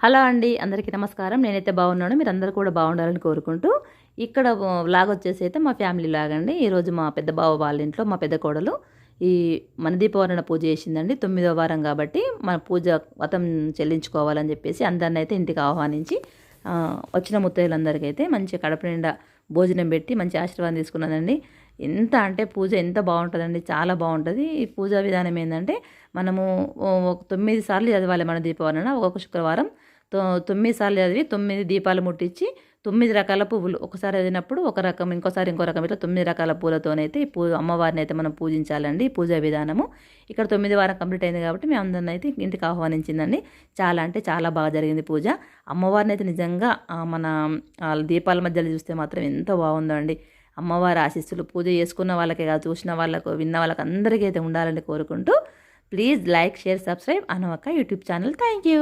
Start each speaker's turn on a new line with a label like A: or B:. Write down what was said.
A: Hello అండి అందరికీ నమస్కారం. నేనైతే బాగున్నాను మీరు అందరూ కూడా బాగుండాలని కోరుకుంటూ ఇక్కడ లాగ్ వచ్చేసి అయితే మా ఫ్యామిలీ లాగండి ఈరోజు మా పెద్ద బావ వాళ్ళ ఇంట్లో మా పెద్ద కోడలు ఈ మన దీపవరణ పూజ చేసిందండి. తొమ్మిదో వారం కాబట్టి మన పూజ వ్రతం చెల్లించుకోవాలని చెప్పేసి అందరిని అయితే ఇంటికి ఆహ్వానించి వచ్చిన ముత్తైదులందరికీ అయితే మంచి కడప నిండా భోజనం పెట్టి మంచి ఆశీర్వాదం తీసుకున్నదండి ఎంత అంటే పూజ ఎంత బాగుంటుందండి చాలా బాగుంటుంది. ఈ పూజా విధానం ఏంటంటే మనము ఒక తొమ్మిది సార్లు చదవాలి మన దీపావళన ఒక్కొక్క శుక్రవారం తొ తొమ్మిది సార్లు చదివి తొమ్మిది దీపాలు ముట్టించి తొమ్మిది రకాల పువ్వులు ఒకసారి చదివినప్పుడు ఒక రకం ఇంకోసారి ఇంకో రకం ఇట్లా తొమ్మిది రకాల పూలతోనైతే ఈ పూ అమ్మవారిని అయితే మనం పూజించాలండి ఈ పూజా విధానము. ఇక్కడ తొమ్మిది వారం కంప్లీట్ అయింది కాబట్టి మేము అందరిని అయితే ఇంటికి ఆహ్వానించిందండి. చాలా అంటే చాలా బాగా జరిగింది పూజ. అమ్మవారిని అయితే నిజంగా మన దీపాల మధ్యలో చూస్తే మాత్రం ఎంత బాగుందండి అమ్మవారి ఆశీస్సులు పూజ చేసుకున్న వాళ్ళకే కాదు చూసిన వాళ్ళకు విన్న వాళ్ళకి అందరికీ అయితే ఉండాలని కోరుకుంటూ ప్లీజ్ లైక్ షేర్ సబ్స్క్రైబ్ అనవక్క యూట్యూబ్ ఛానల్. Thank you